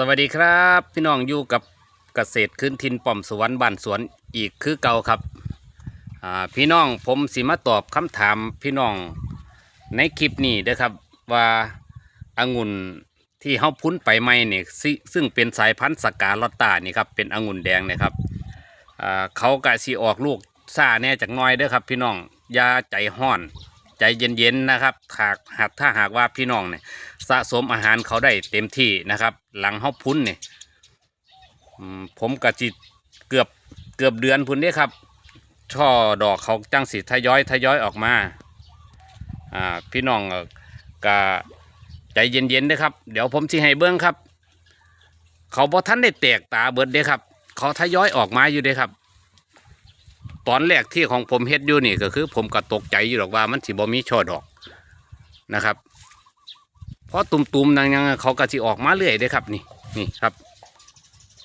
สวัสดีครับ พี่น้องอยู่กับเกษตรขึ้นทินป่อมสวนบ้านสวนอีกคือเก่าครับพี่น้องผมสิมาตอบคำถามพี่น้องในคลิปนี้เด้อครับว่าองุ่นที่เฮาพุ้นไปใหม่เนี่ยซึ่งเป็นสายพันธุ์สกาลอตตานี่ครับเป็นองุ่นแดงนะครับเขากะสิออกลูกซ่าแน่จากน้อยเด้อครับ พี่น้องอย่าใจห้อน ใจเย็นๆนะครับหากหากถ้าหากว่าพี่น้องเนี่ย สะสมอาหารเขาได้เต็มที่นะครับ หลังเขาพุ้นเนี่ยผมกะจิเกือบเกือบเดือนพุ่นเด้ครับ ช่อดอกเขาจังสิทยอยทยอยออกมาอ่าพี่น้องกะใจเย็นๆด้ครับ เดี๋ยวผมสิให้เบิ้องครับ เขาบอท่านได้แตกตาเบิดเด้ครับ เขาทยอยออกมาอยู่เด้ครับ ตอนแรกที่ของผมเฮ็ดอยู่นี่ก็คือ ผมก็ตกใจอยู่หรอกว่ามันสิบ่มีช่อดอกนะครับ พราะตุ่มๆนั่นยังเขาก็สิออกมาเรื่อยเด้ครับ นี่นี่ครับ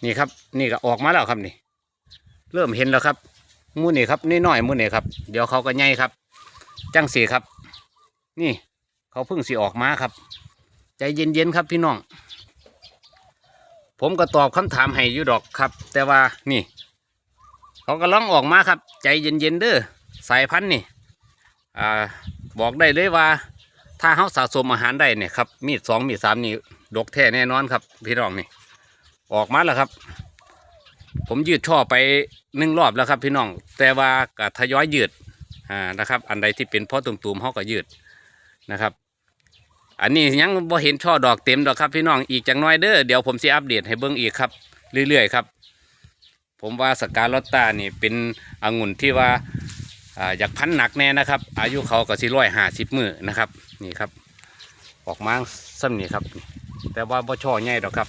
นี่ครับ นี่ก็ออกมาแล้วครับนี่ เริ่มเห็นแล้วครับหมูนี่ครับนี่น้อยๆหมูนี่ครับ เดี๋ยวเขาก็ใหญ่ครับ จังสีครับ นี่เขาเพิ่งสิออกมาครับ ใจเย็นๆครับพี่น้อง ผมก็ตอบคำถามให้อยู่ดอกครับ แต่ว่านี่ เขาก็ล่องออกมาครับ ใจเย็นๆเด้อสายพันธุ์นี่ อ่า บอกได้เลยว่า ถ้าเขาสะสมอาหารได้เนี่ยครับมีดสองมีดสามนี่ดกแท้แน่นอนครับพี่น้องนี่ ออกมาแล้วครับ ผมยืดช่อไปหนึ่งรอบแล้วครับพี่น้อง แต่ว่าก็ทยอยยืดอ่านะครับ อันใดที่เป็นเพ่อตุ่มๆเขาก็ยืดนะครับ อันนี้ยังบ่เห็นช่อดอกเต็มดอกครับพี่น้องอีกจังน้อยเด้อเดี๋ยวผมสิอัปเดตให้เบิ่งอีกครับ เรื่อยๆครับ ผมว่าสกาลอตตานี่เป็นองุ่นที่ว่า ออยากพันหนักแน่นะครับ อายุเขาก็สิร้อยห้าสิบมือนะครับ นี่ครับ ออกมาซ้ำนี่ครับ แต่ว่าบ่ช่อใหญ่ดอกครับ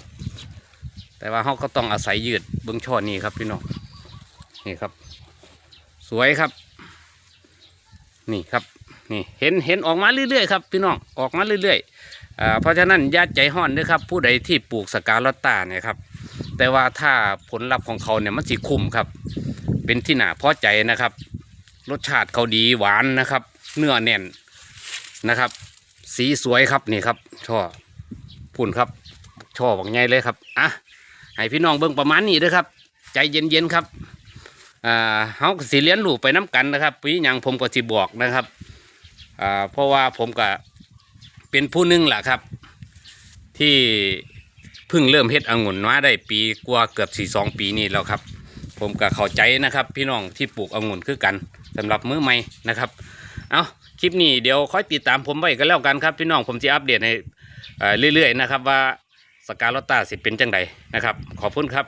แต่ว่าเขาก็ต้องอาศัยยืดเบื้องช่อนี้ครับพี่น้องนี่ครับ สวยครับ นี่ครับนี่เห็นเห็นออกมาเรื่อยๆครับพี่น้องออกมาเรื่อยๆเพราะฉะนั้นอย่าใจห้อนด้วยครับ ผู้ใดที่ปลูกสกาลอตตาเนี่ยครับแต่ว่าถ้าผลลัพธ์ของเขาเนี่ยมันสิคุ้มครับ เป็นที่หนาพอใจนะครับ รสชาติเขาดีหวานนะครับ เนื้อแน่นนะครับ สีสวยครับนี่ครับ ช่อพุ่นครับ ช่อบักใหญ่เลยครับอะให้พี่น้องเบิ่งประมาณนี้ด้อครับ ใจเย็นๆครับอ่าเฮาสิเลี้ยนลูกไปน้กันนะครับปีหยังผมก็สิบอกนะครับอ่าเพราะว่าผมก็เป็นผู้นึงแหละครับ ที่เพิ่งเริ่มเฮ็ดองุ่นมาได้ปีกว่าเกือบสี่สองปีนี่แล้วครับ ผมก็เข้าใจนะครับ พี่น้องที่ปลูกองุ่นคือกันสำหรับมือใหม่นะครับเอาคลิปนี้เดี๋ยวค่อยติดตามผมไว้กันแล้วกันครับ พี่น้องผมจะอัปเดตในเรื่อยๆนะครับว่าสกาลอตตาสิเป็นจังใดนะครับ ขอบคุณครับ